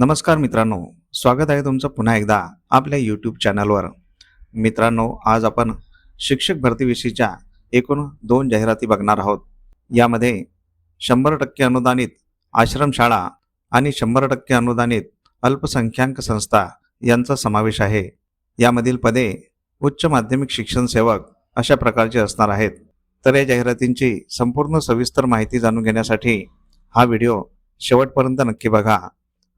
नमस्कार मित्रांनो स्वागत आहे तुमचं पुन्हा एकदा आपल्या यूट्यूब चॅनलवर मित्रांनो आज आपण शिक्षक भरतीविषयीच्या एकूण दोन जाहिराती बघणार आहोत. यामध्ये शंभर टक्के अनुदानित आश्रमशाळा आणि शंभर टक्के अनुदानित अल्पसंख्याक संस्था यांचा समावेश आहे. यामधील पदे उच्च माध्यमिक शिक्षण सेवक अशा प्रकारचे असणार आहेत. तर या जाहिरातींची संपूर्ण सविस्तर माहिती जाणून घेण्यासाठी हा व्हिडिओ शेवटपर्यंत नक्की बघा.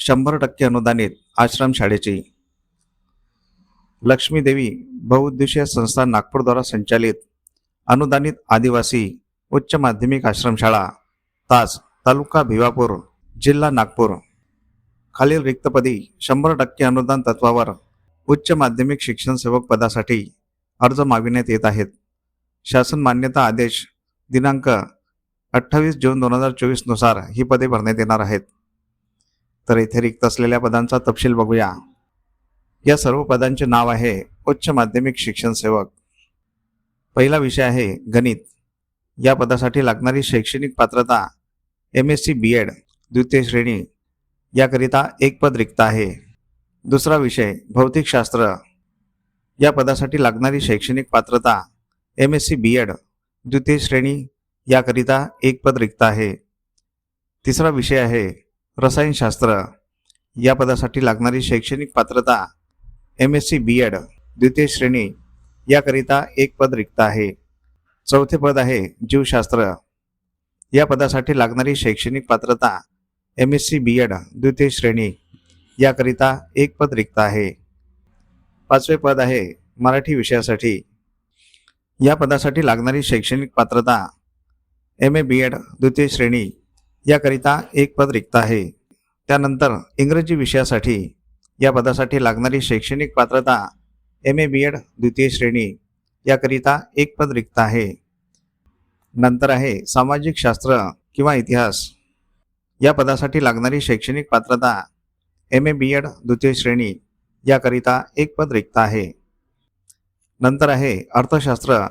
शंभर टक्के अनुदानित आश्रमशाळेची लक्ष्मीदेवी बहुउद्देशीय संस्था नागपूरद्वारा संचालित अनुदानित आदिवासी उच्च माध्यमिक आश्रमशाळा तास तालुका भिवापूर जिल्हा नागपूर. खालील रिक्तपदी शंभर टक्के अनुदान तत्वावर उच्च माध्यमिक शिक्षण सेवक पदासाठी अर्ज मागविण्यात येत आहेत. शासन मान्यता आदेश दिनांक अठ्ठावीस जून दोन हजार चोवीसनुसार ही पदे भरण्यात येणार आहेत. तर येथे रिक्त असलेल्या पदांचा तपशील बघूया. या सर्व पदांचे नाव आहे उच्च माध्यमिक शिक्षण सेवक. पहिला विषय आहे गणित. या पदासाठी लागणारी शैक्षणिक पात्रता M S C B Ed द्वितीय श्रेणी याकरिता एक पद रिक्त आहे. दुसरा विषय भौतिकशास्त्र. या पदासाठी लागणारी शैक्षणिक पात्रता M S C B Ed द्वितीय श्रेणी याकरिता एक पद रिक्त आहे. तिसरा विषय आहे रसायनशास्त्र या पदासाठी लागणारी शैक्षणिक पात्रता M S C B Ed द्वितीय श्रेणी याकरिता एक पद रिक्त आहे. चौथे पद आहे जीवशास्त्र. या पदासाठी लागणारी शैक्षणिक पात्रता M S C B Ed द्वितीय श्रेणी याकरिता एक पद रिक्त आहे. पाचवे पद आहे मराठी विषयासाठी. या पदासाठी लागणारी शैक्षणिक पात्रता एम ए बी एड द्वितीय श्रेणी याकरिता एक पद रिक्त आहे. त्यानंतर इंग्रजी विषयासाठी या पदासाठी लागणारी शैक्षणिक पात्रता एम ए बी एड द्वितीय श्रेणी याकरिता एक पद रिक्त आहे. नंतर आहे सामाजिक शास्त्र किंवा इतिहास. या पदासाठी लागणारी शैक्षणिक पात्रता एम ए बी एड द्वितीय श्रेणी याकरिता एक पद रिक्त आहे. नंतर आहे अर्थशास्त्र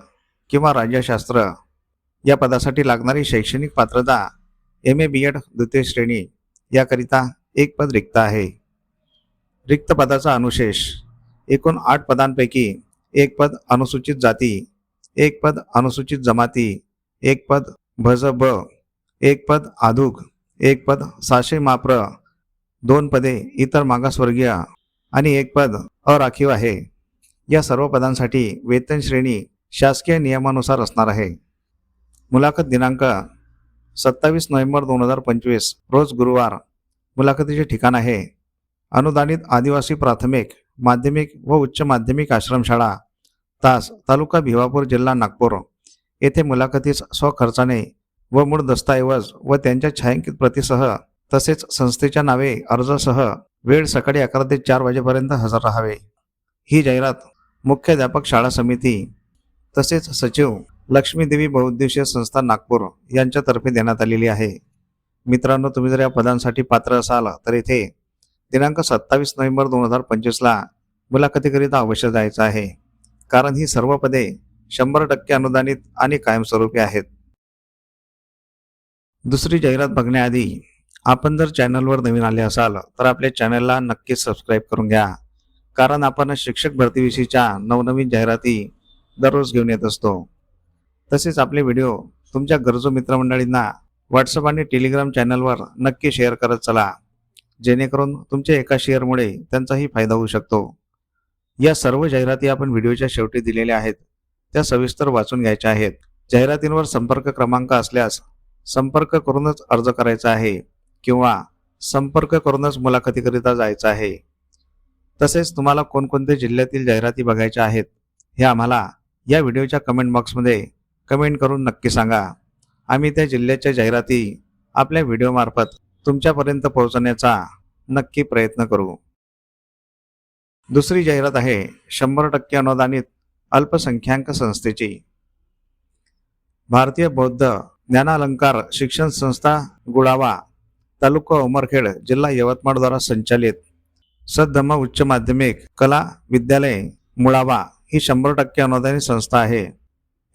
किंवा राज्यशास्त्र. या पदासाठी लागणारी शैक्षणिक पात्रता एम ए बी एड द्वितीय श्रेणी याकरिता एक पद रिक्त आहे. रिक्त पदाचा अनुशेष. एकूण आठ पदांपैकी एक पद अनुसूचित जाती एक पद अनुसूचित जमाती एक पद भज ब एक पद आधुक एक पद साशे माप्र दोन पदे इतर मागासवर्गीय आणि एक पद अराखीव आहे. या सर्व पदांसाठी वेतन श्रेणी शासकीय नियमानुसार असणार आहे. मुलाखत दिनांक सत्तावीस नोव्हेंबर दोन हजार पंचवीस रोज गुरुवार. मुलाखतीचे ठिकाण आहे. अनुदानित आदिवासी प्राथमिक माध्यमिक व उच्च माध्यमिक आश्रमशाळा तास तालुका भिवापूर जिल्हा नागपूर. येथे मुलाखतीस स्वखर्चाने व मूळ दस्तऐवज व त्यांच्या छायांकित प्रतीसह तसेच संस्थेच्या नावे अर्जासह वेळ सकाळी अकरा ते चार वाजेपर्यंत हजर राहावे. ही जाहिरात मुख्याध्यापक शाळा समिती तसेच सचिव लक्ष्मीदेवी बहुउद्देशीय संस्था नागपूर यांच्यातर्फे देण्यात आलेली आहे. मित्रांनो तुम्ही जर या पदांसाठी पात्र असाल तर इथे दिनांक सत्तावीस नोव्हेंबर दोन हजार पंचवीसला मुलाखतीकरिता अवश्य जायचं आहे. कारण ही सर्व पदे शंभर टक्के अनुदानित आणि कायमस्वरूपी आहेत. दुसरी जाहिरात बघण्याआधी आपण जर चॅनलवर नवीन आले असाल तर आपल्या चॅनलला नक्कीच सबस्क्राईब करून घ्या. कारण आपण शिक्षक भरतीविषयीच्या नवनवीन जाहिराती दररोज घेऊन येत असतो. तसेच आपले व्हिडिओ तुमच्या गरजू मित्रमंडळींना व्हॉट्सअप आणि टेलिग्राम चॅनलवर नक्की शेअर करत चला जेणेकरून तुमच्या एका शेअरमुळे त्यांचाही फायदा होऊ शकतो. या सर्व जाहिराती आपण व्हिडिओच्या शेवटी दिलेल्या आहेत त्या सविस्तर वाचून घ्यायच्या आहेत. जाहिरातींवर संपर्क क्रमांक असल्यास संपर्क करूनच अर्ज करायचा आहे किंवा संपर्क करूनच मुलाखतीकरिता जायचं आहे. तसेच तुम्हाला कोणकोणत्या जिल्ह्यातील जाहिराती बघायच्या आहेत हे आम्हाला या व्हिडिओच्या कमेंट बॉक्समध्ये कमेंट करून नक्की सांगा. आम्ही त्या जिल्ह्याच्या जाहिराती आपल्या व्हिडिओमार्फत तुमच्यापर्यंत पोहोचवण्याचा नक्की प्रयत्न करू. दुसरी जाहिरात आहे शंभर टक्के अनुदानित अल्पसंख्याक संस्थेची. भारतीय बौद्ध ज्ञानालंकार शिक्षण संस्था गुळावा तालुका उमरखेड जिल्हा यवतमाळद्वारा संचालित सद्धम्म उच्च माध्यमिक कला विद्यालय मुळावा ही शंभर टक्के अनुदानित संस्था आहे.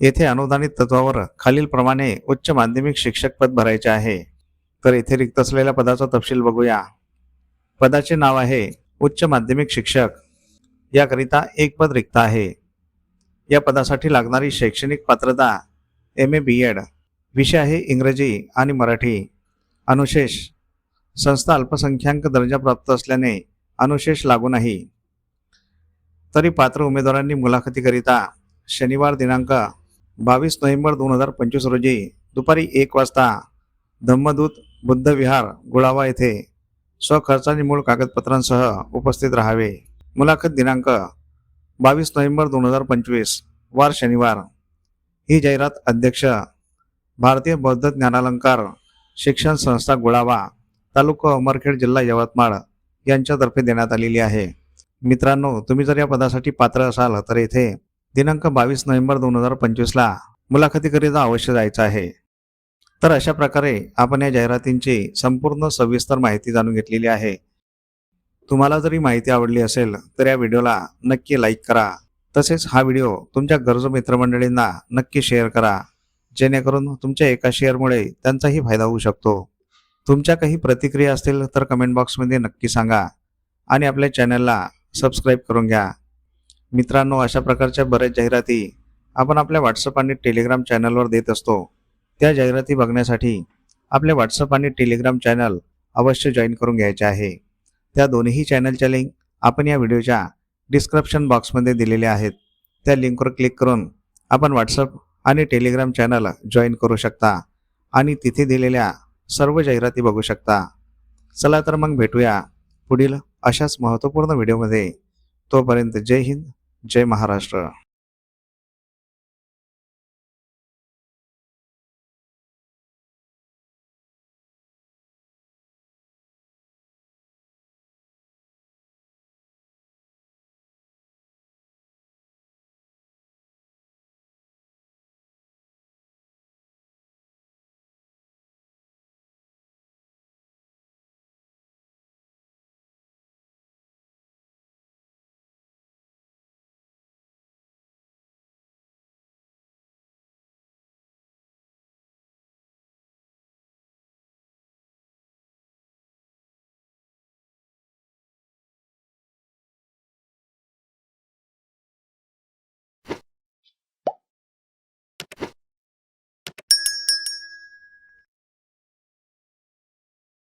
येथे अनुदानित तत्वावर खालीलप्रमाणे उच्च माध्यमिक शिक्षक पद भरायचे आहे. तर येथे रिक्त असलेल्या पदाचा तपशील बघूया. पदाचे नाव आहे उच्च माध्यमिक शिक्षक. याकरिता एक पद रिक्त आहे. या पदासाठी लागणारी शैक्षणिक पात्रता एम ए बी एड विषय आहे इंग्रजी आणि मराठी. अनुशेष संस्था अल्पसंख्याक दर्जा प्राप्त असल्याने अनुशेष लागू नाही. तरी पात्र उमेदवारांनी मुलाखतीकरिता शनिवार दिनांक बावीस नोव्हेंबर दोन हजार पंचवीस रोजी दुपारी एक वाजता धम्मदूत बुद्ध विहार गुळावा येथे स्वखर्चाने मूळ कागदपत्रांसह उपस्थित राहावे. मुलाखत दिनांक बावीस नोव्हेंबर दोन हजार पंचवीस वार शनिवार. ही जाहिरात अध्यक्ष भारतीय बौद्ध ज्ञानालंकार शिक्षण संस्था गुळावा तालुका उमरखेड जिल्हा यवतमाळ यांच्यातर्फे देण्यात आलेली आहे. मित्रांनो तुम्ही जर या पदासाठी पात्र असाल तर येथे दिनांक बावीस नोव्हेंबर दोन हजार पंचवीसला मुलाखतीकरिता अवश्य जायचं आहे. तर अशा प्रकारे आपण या जाहिरातींची संपूर्ण सविस्तर माहिती जाणून घेतलेली आहे. तुम्हाला जरी माहिती आवडली असेल तर या व्हिडिओला नक्की लाईक करा. तसेच हा व्हिडिओ तुमच्या गरजू मित्रमंडळींना नक्की शेअर करा. जेणेकरून तुमच्या एका शेअरमुळे त्यांचाही फायदा होऊ शकतो. तुमच्या काही प्रतिक्रिया असतील तर कमेंट बॉक्समध्ये नक्की सांगा आणि आपल्या चॅनलला सबस्क्राईब करून घ्या. मित्रांनो अशा प्रकारच्या बऱ्याच जाहिराती आपण आपल्या व्हॉट्सअप आणि टेलिग्राम चॅनलवर देत असतो. त्या जाहिराती बघण्यासाठी आपले व्हॉट्सअप आणि टेलिग्राम चॅनल अवश्य जॉईन करून घ्यायचे आहे. त्या दोन्ही चॅनलच्या लिंक आपण या व्हिडिओच्या डिस्क्रिप्शन बॉक्समध्ये दिलेल्या आहेत. त्या लिंकवर क्लिक करून आपण व्हॉट्सअप आणि टेलिग्राम चॅनल जॉईन करू शकता आणि तिथे दिलेल्या सर्व जाहिराती बघू शकता. चला तर मग भेटूया पुढील अशाच महत्त्वपूर्ण व्हिडिओमध्ये तोपर्यंत जय हिंद. जय महाराष्ट्र.